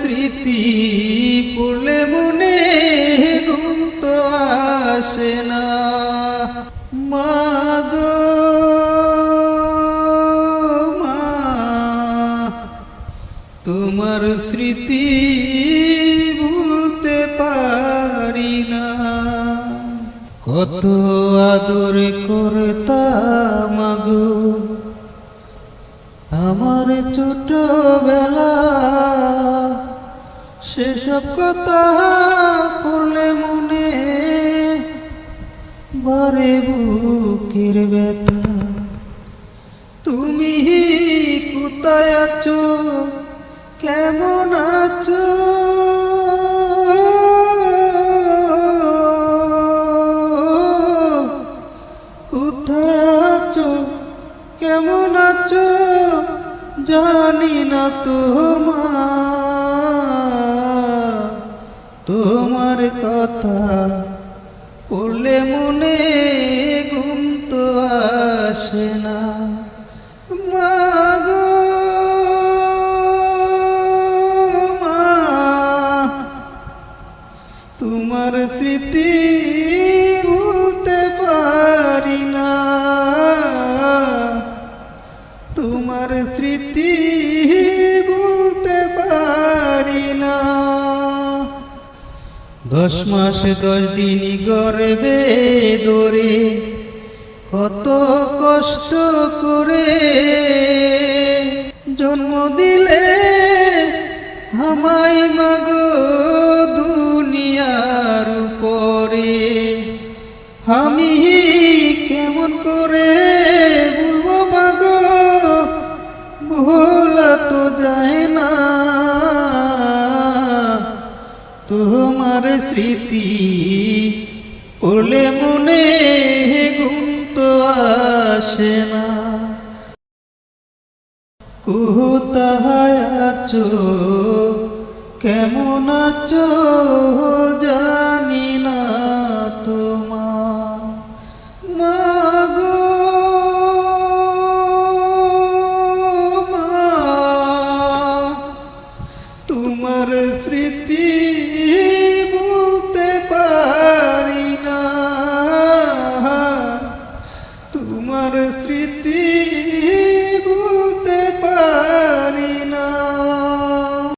স্মৃতি পড়লে মনে ঘুম তো আসে না। মাগো মা, তোমার স্মৃতি ভুলতে পারি না। কত আদর করতাম গো, আমার ছোটবেলা সেসব কথা পড়লে মনে বারে বুকের ব্যথা। তুমি কোথায় আছো? কেমন আছো? কোথায় আছো? কেমন আছো? জানি না তোমার তোমার কথা পড়লে মনে ঘুম তো আসে না। মাগো মা, তোমার স্মৃতি ভুলতে পারি না। তোমার স্মৃতি দশ মাস, দশ দিন গর্বে দরে কত কষ্ট করে জন্ম দিলে আমায় মাগ দুনিয়ার উপরে। আমি কেমন করে স্মৃতি পড়লে মনে ঘুম তো আসে না। কুহু তাহায় কেমন আছো জানি না তোমা মাগো তোমার স্মৃতি ti.